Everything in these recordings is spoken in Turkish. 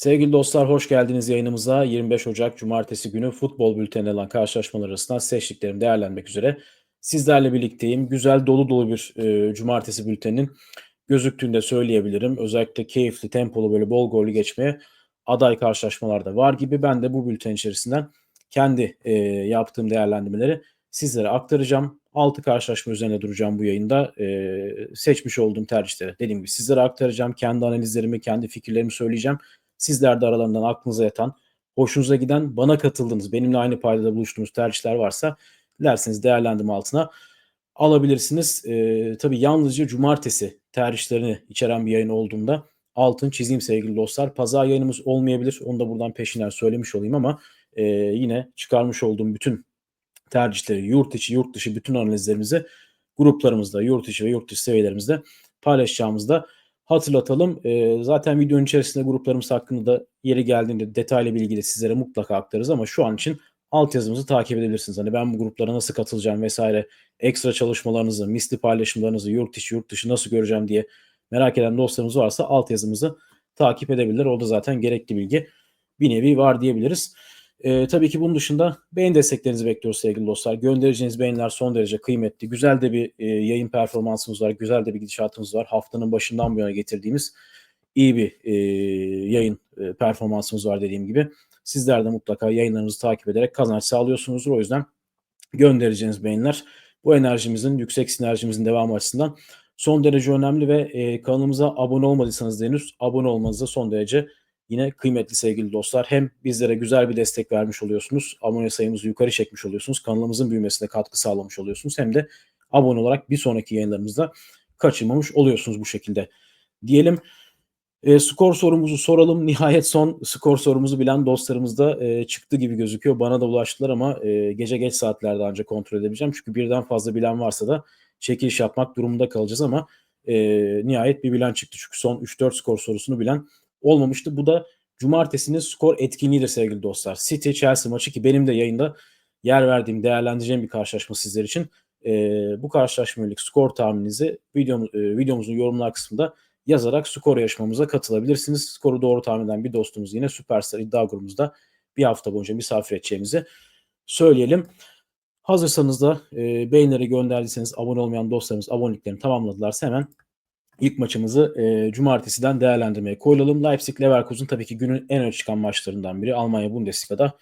Sevgili dostlar hoş geldiniz yayınımıza. 25 Ocak Cumartesi günü futbol bülteni olan karşılaşmalar arasından seçtiklerimi değerlendirmek üzere sizlerle birlikteyim. Güzel dolu dolu bir e, Cumartesi bülteninin gözüktüğünü de söyleyebilirim. Özellikle keyifli, tempolu böyle bol gollü geçmeye aday karşılaşmalar da var gibi. Ben de bu bülten içerisinden kendi e, yaptığım değerlendirmeleri sizlere aktaracağım. 6 karşılaşma üzerine duracağım bu yayında. E, seçmiş olduğum tercihleri dediğim gibi sizlere aktaracağım. Kendi analizlerimi, kendi fikirlerimi söyleyeceğim. Sizler de aralarından aklınıza yatan, hoşunuza giden, bana katıldığınız, benimle aynı paydada buluştuğunuz tercihler varsa dilerseniz değerlendirme altına alabilirsiniz. Ee, tabii yalnızca cumartesi tercihlerini içeren bir yayın olduğunda altın çizeyim sevgili dostlar. Pazar yayınımız olmayabilir. Onu da buradan peşinden söylemiş olayım ama e, yine çıkarmış olduğum bütün tercihleri, yurt içi, yurt dışı bütün analizlerimizi gruplarımızda, yurt içi ve yurt dışı seviyelerimizde paylaşacağımızda hatırlatalım. E, zaten videonun içerisinde gruplarımız hakkında da yeri geldiğinde detaylı bilgi sizlere mutlaka aktarırız ama şu an için altyazımızı takip edebilirsiniz. Hani ben bu gruplara nasıl katılacağım vesaire ekstra çalışmalarınızı, misli paylaşımlarınızı yurt içi yurt dışı nasıl göreceğim diye merak eden dostlarımız varsa altyazımızı takip edebilirler. O da zaten gerekli bilgi bir nevi var diyebiliriz. E, tabii ki bunun dışında beğen desteklerinizi bekliyoruz sevgili dostlar. Göndereceğiniz beğeniler son derece kıymetli. Güzel de bir e, yayın performansımız var. Güzel de bir gidişatımız var. Haftanın başından bu yana getirdiğimiz iyi bir e, yayın e, performansımız var dediğim gibi. Sizler de mutlaka yayınlarınızı takip ederek kazanç sağlıyorsunuzdur. O yüzden göndereceğiniz beğeniler bu enerjimizin, yüksek sinerjimizin devamı açısından son derece önemli ve e, kanalımıza abone olmadıysanız da henüz abone olmanız da son derece yine kıymetli sevgili dostlar. Hem bizlere güzel bir destek vermiş oluyorsunuz. Abone sayımızı yukarı çekmiş oluyorsunuz. Kanalımızın büyümesine katkı sağlamış oluyorsunuz. Hem de abone olarak bir sonraki yayınlarımızda kaçırmamış oluyorsunuz bu şekilde. Diyelim e, skor sorumuzu soralım. Nihayet son skor sorumuzu bilen dostlarımız da e, çıktı gibi gözüküyor. Bana da ulaştılar ama e, gece geç saatlerde ancak kontrol edebileceğim. Çünkü birden fazla bilen varsa da çekiliş yapmak durumunda kalacağız ama e, nihayet bir bilen çıktı. Çünkü son 3-4 skor sorusunu bilen olmamıştı. Bu da cumartesinin skor etkinliğidir sevgili dostlar. City Chelsea maçı ki benim de yayında yer verdiğim, değerlendireceğim bir karşılaşma sizler için. E, bu karşılaşma yönelik skor tahmininizi videom, e, videomuzun yorumlar kısmında yazarak skor yarışmamıza katılabilirsiniz. Skoru doğru tahmin eden bir dostumuz yine Süperstar iddia grubumuzda bir hafta boyunca misafir edeceğimizi söyleyelim. Hazırsanız da e, beğenileri gönderdiyseniz abone olmayan dostlarımız aboneliklerini tamamladılarsa hemen ilk maçımızı e, cumartesiden değerlendirmeye koyulalım. Leipzig Leverkusen tabii ki günün en öne çıkan maçlarından biri. Almanya Bundesliga'da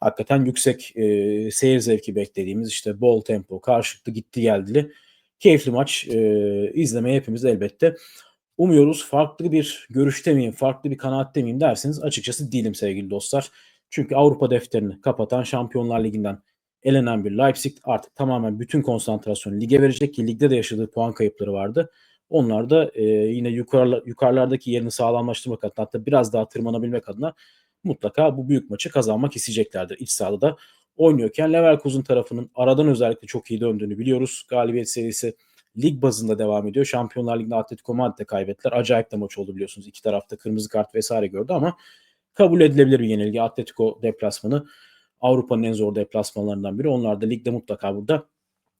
hakikaten yüksek e, seyir zevki beklediğimiz işte bol tempo, karşılıklı gitti geldili keyifli maç e, izlemeye hepimiz elbette umuyoruz. Farklı bir görüşte miyim, farklı bir kanaatte miyim derseniz açıkçası değilim sevgili dostlar. Çünkü Avrupa defterini kapatan Şampiyonlar Ligi'nden elenen bir Leipzig artık tamamen bütün konsantrasyonu lige verecek ki ligde de yaşadığı puan kayıpları vardı. Onlar da e, yine yukarıla, yukarılardaki yerini sağlamlaştırmak adına hatta biraz daha tırmanabilmek adına mutlaka bu büyük maçı kazanmak isteyeceklerdir. İç sahada da oynuyorken Leverkusen tarafının aradan özellikle çok iyi döndüğünü biliyoruz. Galibiyet serisi lig bazında devam ediyor. Şampiyonlar Ligi'nde Atletico Madrid'de kaybettiler. Acayip de maç oldu biliyorsunuz. İki tarafta kırmızı kart vesaire gördü ama kabul edilebilir bir yenilgi. Atletico deplasmanı Avrupa'nın en zor deplasmanlarından biri. Onlar da ligde mutlaka burada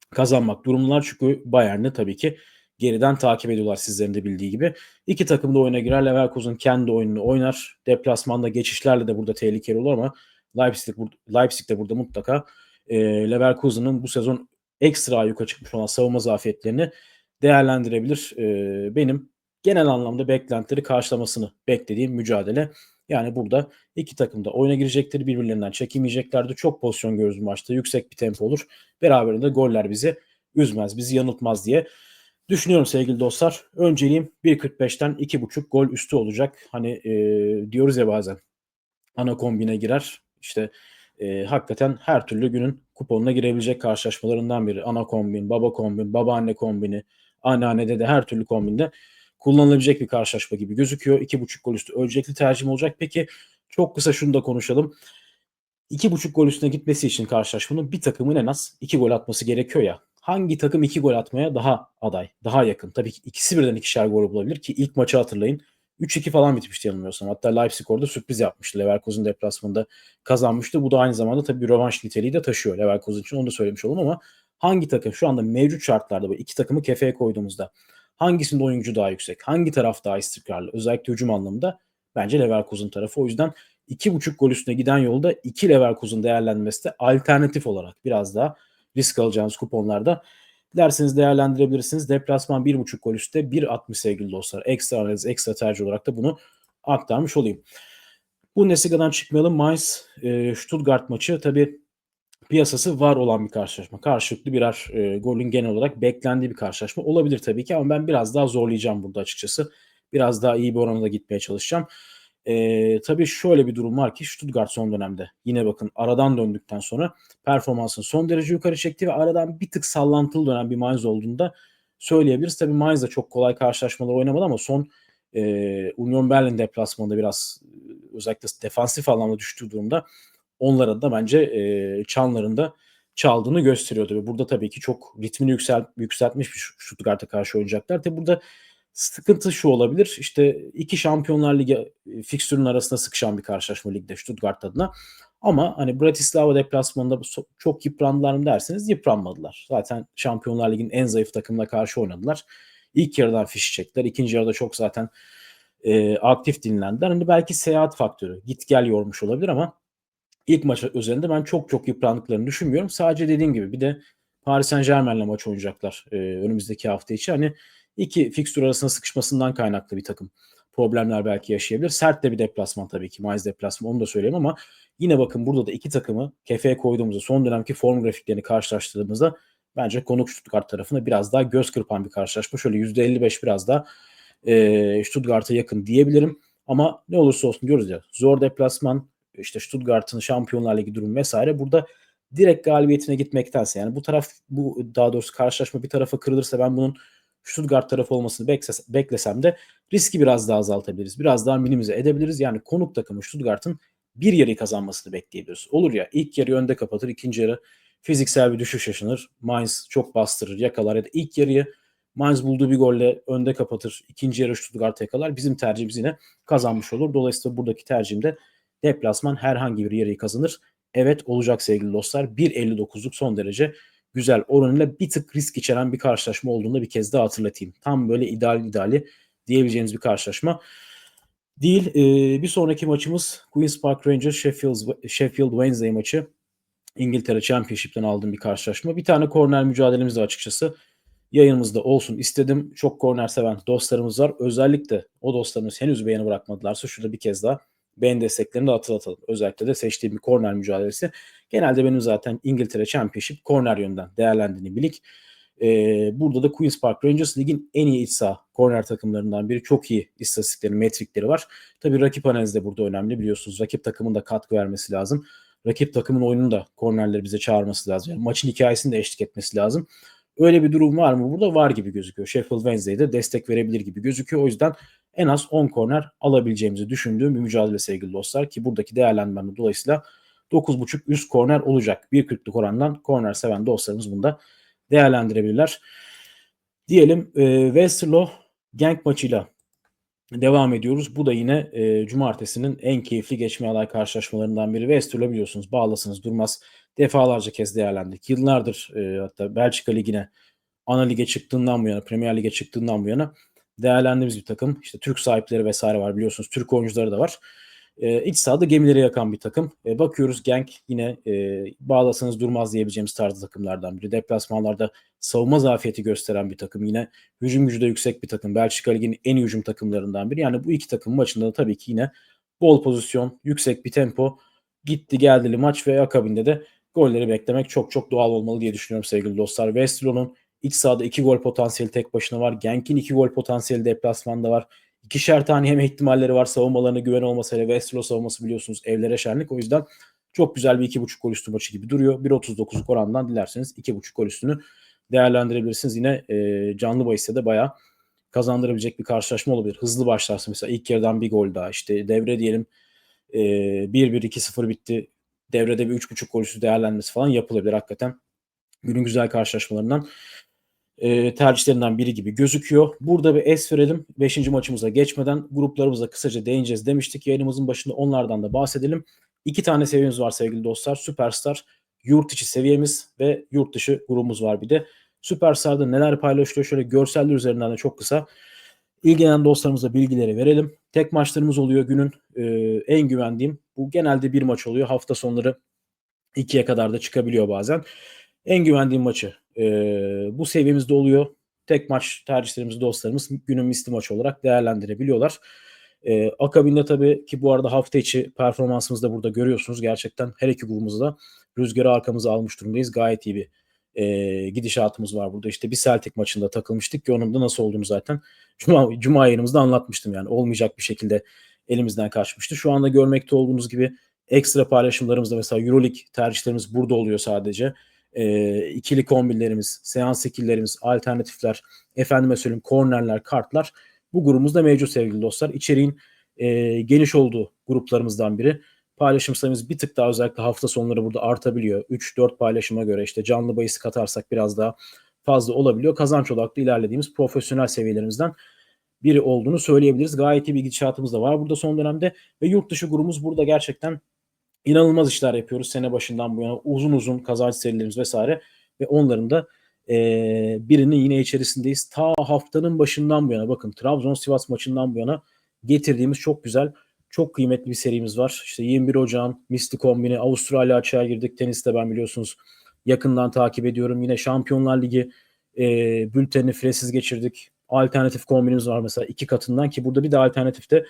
kazanmak durumlar. Çünkü Bayern'i tabii ki geriden takip ediyorlar sizlerin de bildiği gibi. İki takım da oyuna girer. Leverkusen kendi oyununu oynar. Deplasmanda geçişlerle de burada tehlikeli olur ama Leipzig, Leipzig de burada mutlaka e, Leverkusen'ın bu sezon ekstra yukarı çıkmış olan savunma zafiyetlerini değerlendirebilir. E, benim genel anlamda beklentileri karşılamasını beklediğim mücadele. Yani burada iki takım da oyuna girecektir. Birbirlerinden çekilmeyeceklerdi. Çok pozisyon görürüz maçta. Yüksek bir tempo olur. Beraberinde goller bizi üzmez, bizi yanıltmaz diye düşünüyorum sevgili dostlar. Önceliğim 1.45'ten 2.5 gol üstü olacak. Hani e, diyoruz ya bazen ana kombine girer. İşte e, hakikaten her türlü günün kuponuna girebilecek karşılaşmalarından biri. Ana kombin, baba kombin, babaanne kombini, anneanne dede her türlü kombinde kullanılabilecek bir karşılaşma gibi gözüküyor. 2.5 gol üstü ölçekli tercihim olacak. Peki çok kısa şunu da konuşalım. 2.5 gol üstüne gitmesi için karşılaşmanın bir takımın en az 2 gol atması gerekiyor ya. Hangi takım 2 gol atmaya daha aday, daha yakın? Tabii ki ikisi birden ikişer gol bulabilir ki ilk maçı hatırlayın. 3-2 falan bitmişti yanılmıyorsam. Hatta Leipzig orada sürpriz yapmıştı. Leverkusen deplasmanında kazanmıştı. Bu da aynı zamanda tabii rövanş niteliği de taşıyor Leverkusen için. Onu da söylemiş olalım ama hangi takım şu anda mevcut şartlarda bu iki takımı kefeye koyduğumuzda hangisinde oyuncu daha yüksek? Hangi taraf daha istikrarlı? Özellikle hücum anlamında bence Leverkusen tarafı. O yüzden 2.5 gol üstüne giden yolda 2 Leverkusen değerlendirmesi de alternatif olarak biraz daha risk alacağınız kuponlarda Dilerseniz değerlendirebilirsiniz. Deplasman 1.5 gol üstte 1.60 sevgili dostlar. Ekstra analiz, ekstra tercih olarak da bunu aktarmış olayım. Bundesliga'dan çıkmayalım. Mainz e, Stuttgart maçı tabi piyasası var olan bir karşılaşma. Karşılıklı birer e, golün genel olarak beklendiği bir karşılaşma olabilir tabii ki ama ben biraz daha zorlayacağım burada açıkçası. Biraz daha iyi bir oranla gitmeye çalışacağım. E, tabii şöyle bir durum var ki Stuttgart son dönemde yine bakın aradan döndükten sonra performansını son derece yukarı çekti ve aradan bir tık sallantılı dönen bir Mainz olduğunda söyleyebiliriz. Tabii Mainz da çok kolay karşılaşmalar oynamadı ama son e, Union Berlin deplasmanında biraz özellikle defansif anlamda düştüğü durumda onlara da bence e, çanlarında çaldığını gösteriyor. Tabii burada tabii ki çok ritmini yükselt, yükseltmiş bir Stuttgart'a karşı oynayacaklar. Tabii burada Sıkıntı şu olabilir. İşte iki Şampiyonlar Ligi e, fikstürün arasında sıkışan bir karşılaşma ligde Stuttgart adına. Ama hani Bratislava deplasmanında çok yıprandılar mı derseniz yıpranmadılar. Zaten Şampiyonlar Ligi'nin en zayıf takımına karşı oynadılar. İlk yarıdan fiş çektiler. İkinci yarıda çok zaten e, aktif dinlendiler. Hani belki seyahat faktörü git gel yormuş olabilir ama ilk maç üzerinde ben çok çok yıprandıklarını düşünmüyorum. Sadece dediğim gibi bir de Paris Saint Germain'le maç oynayacaklar e, önümüzdeki hafta içi. Hani iki fikstür arasında sıkışmasından kaynaklı bir takım problemler belki yaşayabilir. Sert de bir deplasman tabii ki. Mainz deplasman onu da söyleyeyim ama yine bakın burada da iki takımı kefeye koyduğumuzda son dönemki form grafiklerini karşılaştırdığımızda bence konuk Stuttgart tarafında biraz daha göz kırpan bir karşılaşma. Şöyle %55 biraz daha e, Stuttgart'a yakın diyebilirim. Ama ne olursa olsun diyoruz ya zor deplasman işte Stuttgart'ın Şampiyonlar Ligi durum vesaire burada direkt galibiyetine gitmektense yani bu taraf bu daha doğrusu karşılaşma bir tarafa kırılırsa ben bunun Stuttgart tarafı olmasını beklesem de riski biraz daha azaltabiliriz. Biraz daha minimize edebiliriz. Yani konuk takımı Stuttgart'ın bir yarıyı kazanmasını bekleyebiliriz. Olur ya ilk yarı önde kapatır, ikinci yarı fiziksel bir düşüş yaşanır. Mainz çok bastırır, yakalar ya da ilk yarıyı Mainz bulduğu bir golle önde kapatır. ikinci yarı Stuttgart yakalar. Bizim tercihimiz yine kazanmış olur. Dolayısıyla buradaki tercihimde deplasman herhangi bir yarıyı kazanır. Evet olacak sevgili dostlar. 1.59'luk son derece güzel oranıyla bir tık risk içeren bir karşılaşma olduğunu bir kez daha hatırlatayım. Tam böyle ideal ideali diyebileceğimiz bir karşılaşma değil. Ee, bir sonraki maçımız Queen's Park Rangers Sheffield, Sheffield Wednesday maçı. İngiltere Championship'ten aldığım bir karşılaşma. Bir tane korner mücadelemiz de açıkçası yayınımızda olsun istedim. Çok korner seven dostlarımız var. Özellikle o dostlarımız henüz beğeni bırakmadılarsa şurada bir kez daha beğeni desteklerini de hatırlatalım. Özellikle de seçtiğim bir korner mücadelesi. Genelde benim zaten İngiltere Championship korner yönden değerlendiğini bilik. Ee, burada da Queen's Park Rangers ligin en iyi iç saha korner takımlarından biri. Çok iyi istatistikleri, metrikleri var. Tabii rakip analizi de burada önemli biliyorsunuz. Rakip takımın da katkı vermesi lazım. Rakip takımın oyununu da kornerleri bize çağırması lazım. Yani maçın hikayesini de eşlik etmesi lazım. Öyle bir durum var mı? Burada var gibi gözüküyor. Sheffield Wednesday'de destek verebilir gibi gözüküyor. O yüzden en az 10 korner alabileceğimizi düşündüğüm bir mücadele sevgili dostlar ki buradaki değerlendirmem dolayısıyla 9.5 üst korner olacak. 1.40'lık orandan korner seven dostlarımız bunu da değerlendirebilirler. Diyelim e, Westerlo Genk maçıyla devam ediyoruz. Bu da yine e, cumartesinin en keyifli geçme aday karşılaşmalarından biri. Westerlo biliyorsunuz bağlasınız durmaz defalarca kez değerlendik. Yıllardır e, hatta Belçika Ligi'ne ana lige çıktığından bu yana, Premier Lig'e çıktığından bu yana değerlendiğimiz bir takım. İşte Türk sahipleri vesaire var biliyorsunuz. Türk oyuncuları da var. E, iç sahada gemileri yakan bir takım. E, bakıyoruz Genk yine e, bağlasanız durmaz diyebileceğimiz tarzda takımlardan biri. Deplasmanlarda savunma zafiyeti gösteren bir takım. Yine hücum gücü de yüksek bir takım. Belçika Ligi'nin en hücum takımlarından biri. Yani bu iki takım maçında da tabii ki yine bol pozisyon, yüksek bir tempo, gitti geldili maç ve akabinde de golleri beklemek çok çok doğal olmalı diye düşünüyorum sevgili dostlar. Westerlo'nun iç sahada iki gol potansiyeli tek başına var. Genk'in iki gol potansiyeli deplasmanda var. İkişer tane yeme ihtimalleri var. Savunmalarına güven olmasıyla Westerlo savunması biliyorsunuz evlere şenlik. O yüzden çok güzel bir iki buçuk gol üstü maçı gibi duruyor. 1.39'luk orandan dilerseniz iki buçuk gol üstünü değerlendirebilirsiniz. Yine e, canlı bahiste de bayağı kazandırabilecek bir karşılaşma olabilir. Hızlı başlarsın mesela ilk yarıdan bir gol daha işte devre diyelim e, 1-1-2-0 bitti devrede bir 3.5 gol üstü değerlenmesi falan yapılabilir hakikaten. Günün güzel karşılaşmalarından e, tercihlerinden biri gibi gözüküyor. Burada bir es verelim. 5. maçımıza geçmeden gruplarımıza kısaca değineceğiz demiştik. Yayınımızın başında onlardan da bahsedelim. İki tane seviyemiz var sevgili dostlar. Süperstar yurt içi seviyemiz ve yurt dışı grubumuz var bir de. Süperstar'da neler paylaşılıyor şöyle görseller üzerinden de çok kısa İlgilenen dostlarımıza bilgileri verelim. Tek maçlarımız oluyor günün. E, en güvendiğim bu genelde bir maç oluyor. Hafta sonları ikiye kadar da çıkabiliyor bazen. En güvendiğim maçı e, bu seviyemizde oluyor. Tek maç tercihlerimizi dostlarımız günün misli maç olarak değerlendirebiliyorlar. E, akabinde tabii ki bu arada hafta içi performansımızı da burada görüyorsunuz. Gerçekten her iki grubumuzda rüzgarı arkamıza almış durumdayız. Gayet iyi bir e, gidişatımız var burada. İşte bir Celtic maçında takılmıştık ki onun da nasıl olduğunu zaten Cuma, Cuma yayınımızda anlatmıştım yani. Olmayacak bir şekilde elimizden kaçmıştı. Şu anda görmekte olduğunuz gibi ekstra paylaşımlarımızda mesela Euroleague tercihlerimiz burada oluyor sadece. E, ikili kombinlerimiz, seans skilllerimiz, alternatifler, efendime söyleyeyim kornerler, kartlar bu grubumuzda mevcut sevgili dostlar. İçeriğin e, geniş olduğu gruplarımızdan biri. Paylaşım sayımız bir tık daha özellikle hafta sonları burada artabiliyor. 3-4 paylaşıma göre işte canlı bahisi katarsak biraz daha fazla olabiliyor. Kazanç odaklı ilerlediğimiz profesyonel seviyelerimizden biri olduğunu söyleyebiliriz. Gayet iyi bir gidişatımız da var burada son dönemde ve yurt dışı grubumuz burada gerçekten inanılmaz işler yapıyoruz sene başından bu yana uzun uzun kazanç serilerimiz vesaire ve onların da e, birinin yine içerisindeyiz. Ta haftanın başından bu yana bakın Trabzon Sivas maçından bu yana getirdiğimiz çok güzel çok kıymetli bir serimiz var. İşte 21 Ocağın misli kombini Avustralya açığa girdik. Teniste ben biliyorsunuz yakından takip ediyorum. Yine Şampiyonlar Ligi e, bültenini fresiz geçirdik. Alternatif kombinimiz var mesela iki katından ki burada bir de alternatifte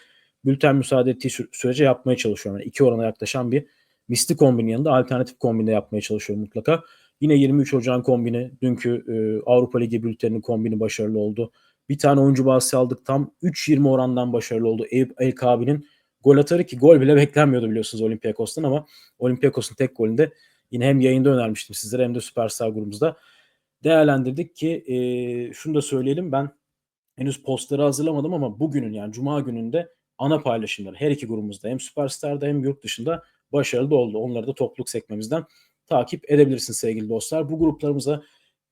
bülten müsaade ettiği sürece yapmaya çalışıyorum. Yani iki orana yaklaşan bir misli kombinin yanında alternatif kombinde yapmaya çalışıyorum mutlaka. Yine 23 Ocağın kombini, dünkü e, Avrupa Ligi bülteninin kombini başarılı oldu. Bir tane oyuncu bahsi aldık. Tam 3-20 orandan başarılı oldu. Eyüp El Kabi'nin gol atarı ki gol bile beklenmiyordu biliyorsunuz Olympiakos'tan ama Olympiakos'un tek golünde yine hem yayında önermiştim sizlere hem de Süperstar grubumuzda değerlendirdik ki e, şunu da söyleyelim ben henüz postları hazırlamadım ama bugünün yani Cuma gününde ana paylaşımları her iki grubumuzda hem Süperstar'da hem yurt dışında başarılı oldu. Onları da topluluk sekmemizden takip edebilirsiniz sevgili dostlar. Bu gruplarımıza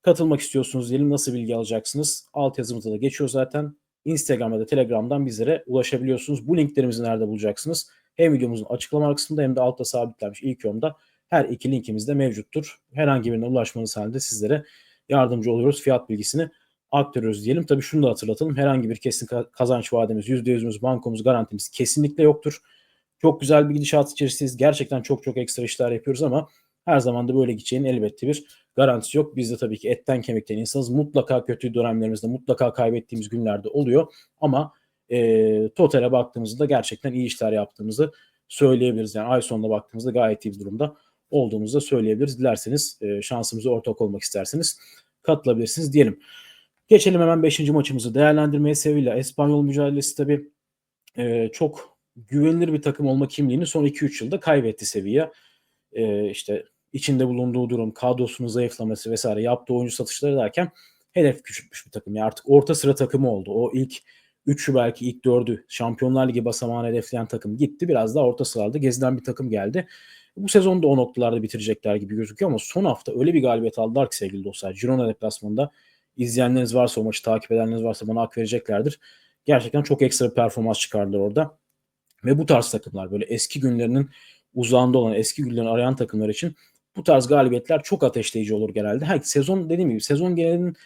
katılmak istiyorsunuz diyelim nasıl bilgi alacaksınız? Alt yazımızda da geçiyor zaten. Instagram'da da Telegram'dan bizlere ulaşabiliyorsunuz. Bu linklerimizi nerede bulacaksınız? Hem videomuzun açıklama kısmında hem de altta sabitlenmiş ilk yorumda her iki linkimiz de mevcuttur. Herhangi birine ulaşmanız halinde sizlere yardımcı oluyoruz. Fiyat bilgisini aktarıyoruz diyelim. Tabii şunu da hatırlatalım. Herhangi bir kesin kazanç vademiz, %100'ümüz, bankomuz, garantimiz kesinlikle yoktur. Çok güzel bir gidişat içerisindeyiz. Gerçekten çok çok ekstra işler yapıyoruz ama her zaman da böyle gideceğinin elbette bir garantisi yok. Biz de tabii ki etten kemikten insanız. Mutlaka kötü dönemlerimizde, mutlaka kaybettiğimiz günlerde oluyor. Ama e, totale baktığımızda gerçekten iyi işler yaptığımızı söyleyebiliriz. Yani ay sonuna baktığımızda gayet iyi bir durumda olduğumuzu da söyleyebiliriz. Dilerseniz e, şansımıza ortak olmak isterseniz katılabilirsiniz diyelim. Geçelim hemen 5. maçımızı değerlendirmeye. Sevilla Espanyol mücadelesi tabii e, çok güvenilir bir takım olma kimliğini son 2-3 yılda kaybetti Sevilla. E, işte içinde bulunduğu durum, kadrosunun zayıflaması vesaire yaptığı oyuncu satışları derken hedef küçültmüş bir takım. Yani artık orta sıra takımı oldu. O ilk 3'ü belki ilk 4'ü Şampiyonlar Ligi basamağını hedefleyen takım gitti. Biraz daha orta sıralarda gezilen bir takım geldi. Bu sezonu da o noktalarda bitirecekler gibi gözüküyor ama son hafta öyle bir galibiyet aldılar ki sevgili dostlar. Girona deplasmanında izleyenleriniz varsa o maçı takip edenleriniz varsa bana hak vereceklerdir. Gerçekten çok ekstra performans çıkardılar orada. Ve bu tarz takımlar böyle eski günlerinin uzağında olan eski günlerini arayan takımlar için bu tarz galibiyetler çok ateşleyici olur genelde. Her sezon dediğim gibi sezon genelinin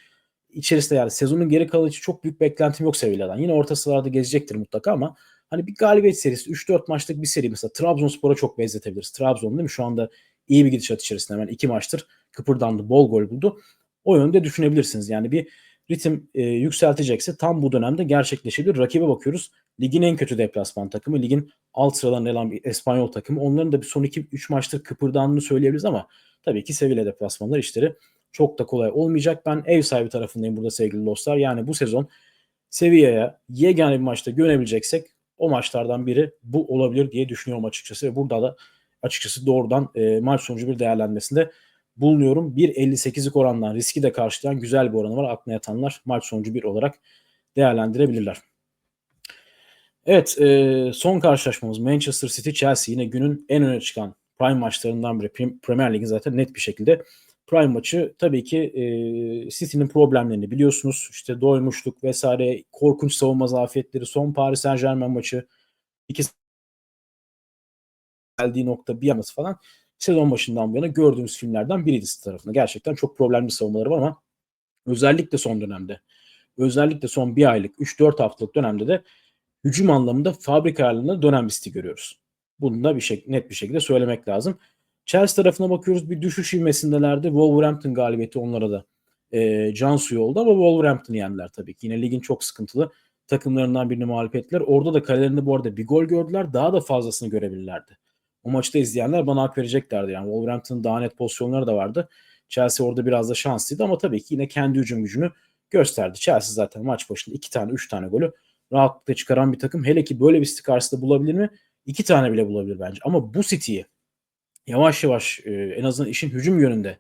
içerisinde yani sezonun geri kalan için çok büyük beklentim yok Sevilla'dan. Yine orta sıralarda gezecektir mutlaka ama hani bir galibiyet serisi 3-4 maçlık bir seri mesela Trabzonspor'a çok benzetebiliriz. Trabzon değil mi? Şu anda iyi bir gidişat içerisinde hemen iki maçtır kıpırdandı, bol gol buldu. O yönde düşünebilirsiniz. Yani bir ritim e, yükseltecekse tam bu dönemde gerçekleşebilir. Rakibe bakıyoruz. Ligin en kötü deplasman takımı. Ligin alt sıralarında olan bir Espanyol takımı. Onların da bir son 2-3 maçtır kıpırdandığını söyleyebiliriz ama tabii ki Sevilla deplasmanlar işleri çok da kolay olmayacak. Ben ev sahibi tarafındayım burada sevgili dostlar. Yani bu sezon Sevilla'ya yegane bir maçta görebileceksek o maçlardan biri bu olabilir diye düşünüyorum açıkçası. Ve burada da açıkçası doğrudan e, maç sonucu bir değerlenmesinde bulunuyorum. 1.58'lik orandan riski de karşılayan güzel bir oranı var. Aklına yatanlar maç sonucu bir olarak değerlendirebilirler. Evet e, son karşılaşmamız Manchester City Chelsea yine günün en öne çıkan prime maçlarından biri. Premier Lig'in zaten net bir şekilde prime maçı tabii ki e, City'nin problemlerini biliyorsunuz. İşte doymuşluk vesaire korkunç savunma zafiyetleri son Paris Saint Germain maçı iki geldiği nokta bir yanısı falan sezon başından bu yana gördüğümüz filmlerden biriydi tarafında. Gerçekten çok problemli savunmaları var ama özellikle son dönemde özellikle son bir aylık 3-4 haftalık dönemde de hücum anlamında fabrika ayarlarında dönen bir görüyoruz. Bunu da bir şey, net bir şekilde söylemek lazım. Chelsea tarafına bakıyoruz bir düşüş ivmesindelerdi. Wolverhampton galibiyeti onlara da e, can suyu oldu ama Wolverhampton'ı yendiler tabii ki. Yine ligin çok sıkıntılı takımlarından birini mağlup ettiler. Orada da kalelerinde bu arada bir gol gördüler. Daha da fazlasını görebilirlerdi. O maçta izleyenler bana hak vereceklerdi. Yani Wolverhampton'ın daha net pozisyonları da vardı. Chelsea orada biraz da şanslıydı ama tabii ki yine kendi hücum gücünü gösterdi. Chelsea zaten maç başında iki tane üç tane golü rahatlıkla çıkaran bir takım. Hele ki böyle bir City karşısında bulabilir mi? İki tane bile bulabilir bence. Ama bu City'yi yavaş yavaş e, en azından işin hücum yönünde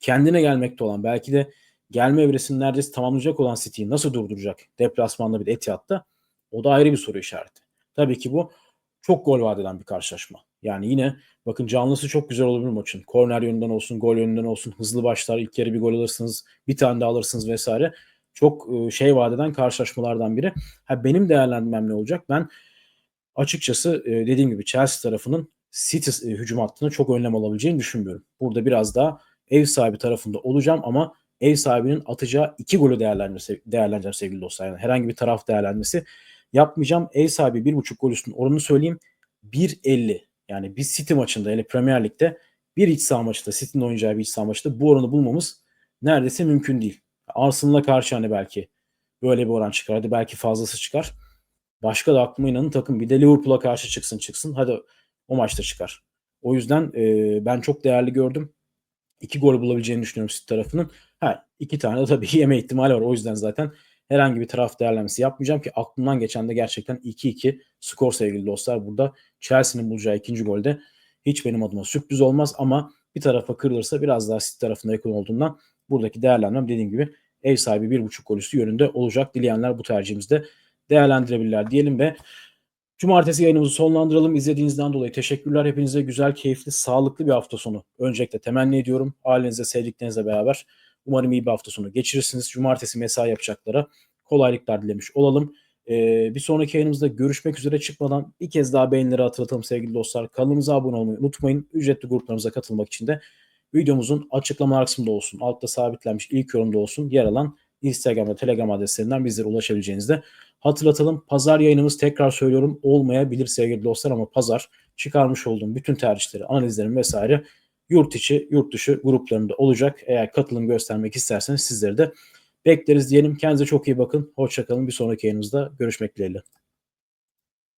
kendine gelmekte olan belki de gelme evresini neredeyse tamamlayacak olan City'yi nasıl durduracak deplasmanda bir Etihad'da o da ayrı bir soru işareti. Tabii ki bu çok gol vaat eden bir karşılaşma. Yani yine bakın canlısı çok güzel olabilir maçın. Korner yönünden olsun, gol yönünden olsun, hızlı başlar, ilk yarı bir gol alırsınız, bir tane daha alırsınız vesaire. Çok şey vaat eden karşılaşmalardan biri. Ha, benim değerlendirmem ne olacak? Ben açıkçası dediğim gibi Chelsea tarafının City hücum hattına çok önlem alabileceğini düşünmüyorum. Burada biraz daha ev sahibi tarafında olacağım ama ev sahibinin atacağı iki golü değerlendireceğim sevgili dostlar. Yani herhangi bir taraf değerlendirmesi yapmayacağım. Ev sahibi bir buçuk gol üstünün oranını söyleyeyim. 1.50 yani bir City maçında yani Premier Lig'de bir iç saha maçında City'nin oynayacağı bir iç saha maçında bu oranı bulmamız neredeyse mümkün değil. Arsenal'a karşı hani belki böyle bir oran çıkar. Hadi belki fazlası çıkar. Başka da aklıma inanın takım bir de Liverpool'a karşı çıksın çıksın. Hadi o maçta çıkar. O yüzden e, ben çok değerli gördüm. İki gol bulabileceğini düşünüyorum City tarafının. Ha, iki tane de tabii yeme ihtimali var. O yüzden zaten herhangi bir taraf değerlenmesi yapmayacağım ki aklımdan geçen de gerçekten 2-2 skor sevgili dostlar. Burada Chelsea'nin bulacağı ikinci golde hiç benim adıma sürpriz olmaz ama bir tarafa kırılırsa biraz daha City tarafında yakın olduğundan buradaki değerlenmem dediğim gibi ev sahibi bir buçuk gol üstü yönünde olacak. Dileyenler bu tercihimizde değerlendirebilirler diyelim ve Cumartesi yayınımızı sonlandıralım. İzlediğinizden dolayı teşekkürler. Hepinize güzel, keyifli, sağlıklı bir hafta sonu öncelikle temenni ediyorum. Ailenizle, sevdiklerinizle beraber umarım iyi bir hafta sonu geçirirsiniz. Cumartesi mesai yapacaklara kolaylıklar dilemiş olalım. Ee, bir sonraki yayınımızda görüşmek üzere çıkmadan bir kez daha beğenileri hatırlatalım sevgili dostlar. Kanalımıza abone olmayı unutmayın. Ücretli gruplarımıza katılmak için de videomuzun açıklama kısmında olsun, altta sabitlenmiş ilk yorumda olsun yer alan Instagram ve Telegram adreslerinden bizlere ulaşabileceğinizi de hatırlatalım. Pazar yayınımız tekrar söylüyorum olmayabilir sevgili dostlar ama pazar çıkarmış olduğum bütün tercihleri, analizlerim vesaire yurt içi, yurt dışı gruplarında olacak. Eğer katılım göstermek isterseniz sizleri de bekleriz diyelim. Kendinize çok iyi bakın. Hoşçakalın. Bir sonraki yayınımızda görüşmek dileğiyle.